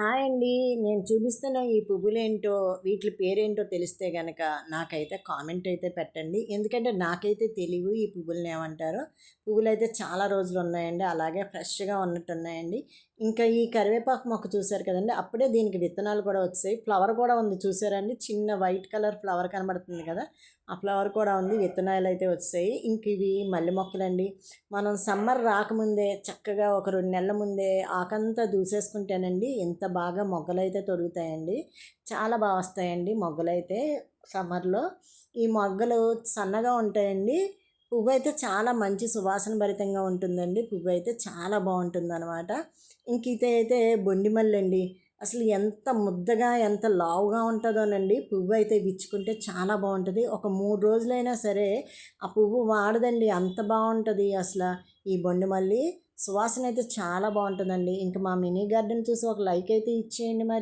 Hi అండి. నేను చూపిస్తున్న ఈ పువ్వులేంటో వీటి పేరేంటో తెలిస్తే కనుక నాకైతే కామెంట్ అయితే పెట్టండి. ఎందుకంటే నాకైతే తెలియవు ఈ పువ్వులని ఏమంటారో. పువ్వులు అయితే చాలా రోజులు ఉన్నాయండి అలాగే ఫ్రెష్గా ఉన్నట్టు ఉన్నాయండి ఇంకా ఈ కరివేపాకు మొక్క చూశారు కదండి. అప్పుడే దీనికి విత్తనాలు కూడా వచ్చాయి. ఫ్లవర్ కూడా ఉంది చూసారండి చిన్న వైట్ కలర్ ఫ్లవర్ కనబడుతుంది కదా. ఆ ఫ్లవర్ కూడా ఉంది. విత్తనాలు అయితే వచ్చాయి. ఇంక ఇవి మల్లె మొక్కలండి. మనం సమ్మర్ రాకముందే చక్కగా ఒక రెండు నెలల ముందే ఆకంతా దూసేసుకుంటానండి ఎంత బాగా మొగ్గలు అయితే తొడుగుతాయండి. చాలా బాగా వస్తాయండి మొగ్గలు అయితే సమ్మర్లో. ఈ మొగ్గలు సన్నగా ఉంటాయండి. పువ్వు అయితే చాలా మంచి సువాసన భరితంగా ఉంటుందండి. పువ్వు అయితే చాలా బాగుంటుంది అనమాట ఇంక ఇది అయితే బొండిమల్లండి. అండి అసలు ఎంత ముద్దగా ఎంత లావుగా ఉంటుందోనండి. పువ్వు అయితే విచ్చుకుంటే చాలా బాగుంటుంది. ఒక మూడు రోజులైనా సరే ఆ పువ్వు వాడదండి. అంత బాగుంటుంది అసలు ఈ బొండిమల్లి. సువాసన అయితే చాలా బాగుంటుందండి. ఇంకా మా మినీ గార్డెన్ చూసి ఒక లైక్ అయితే ఇచ్చేయండి మరి.